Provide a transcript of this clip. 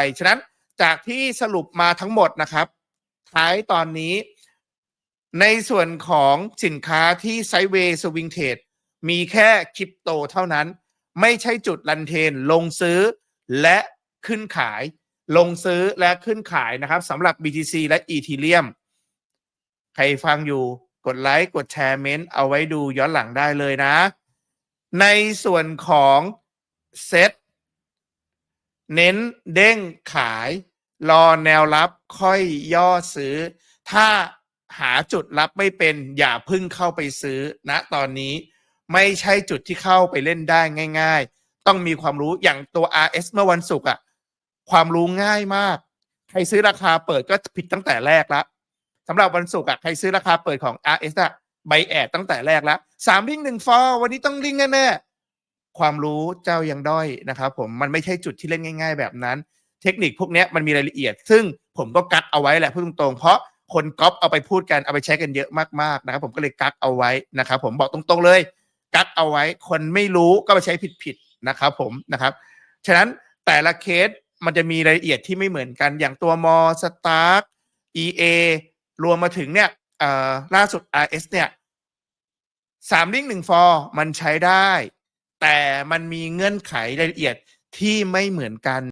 ไปฉะนั้นจากที่สรุปมาทั้งหมดนะครับ ท้ายตอนนี้ ในส่วนของสินค้าที่ไซเวย์สวิงเทรดมีแค่คริปโตเท่านั้น ไม่ใช่จุดลันเทนลงซื้อและขึ้นขาย ลงซื้อและขึ้นขายนะครับสำหรับ BTC และ Ethereum ใครฟังอยู่กดไลค์ กดแชร์เมนต์เอาไว้ดูย้อนหลังได้เลยนะ ในส่วนของเซต เน้นเด้งขาย รอแนวรับค่อยย่อซื้อ ถ้าหาจุดรับไม่เป็นอย่าพึ่งเข้าไปซื้อณตอนนี้ไม่ใช่จุดที่เข้าไปเล่นได้ง่าย ๆ ต้องมีความรู้อย่างตัว RS เมื่อวันศุกร์อะความรู้ง่ายมาก ใครซื้อราคาเปิดก็ผิดตั้งแต่แรกแล้วสำหรับวันศุกร์อะใครซื้อราคาเปิดของ RS อะใบแอดตั้งแต่แรกแล้วสามลิงหนึ่งฟอร์วันนี้ต้องลิงแน่ๆ ความรู้เจ้ายังด้อยนะครับผมมันไม่ใช่จุดที่เล่นง่าย ๆ แบบนั้น เทคนิคพวกนี้มันมีรายละเอียด ซึ่งผมก็กักเอาไว้แหละพูดตรงๆ เพราะคนก๊อปเอาไปพูดกันเอาไปใช้กันเยอะมากๆนะครับผมก็เลยกักเอาไว้นะครับผมบอกตรงๆเลย กักเอาไว้ คนไม่รู้ก็ไปใช้ผิดๆนะครับผมนะครับฉะนั้นแต่ละเคสมันจะมีรายละเอียดที่ไม่เหมือนกันอย่างตัวมอสตาร์ EA รวมมาถึงเนี่ยเออล่าสุด RS เนี่ยสามลิงก์หนึ่งฟอร์มันใช้ได้ แต่มันมีเงื่อนไขรายละเอียดที่ไม่เหมือนกัน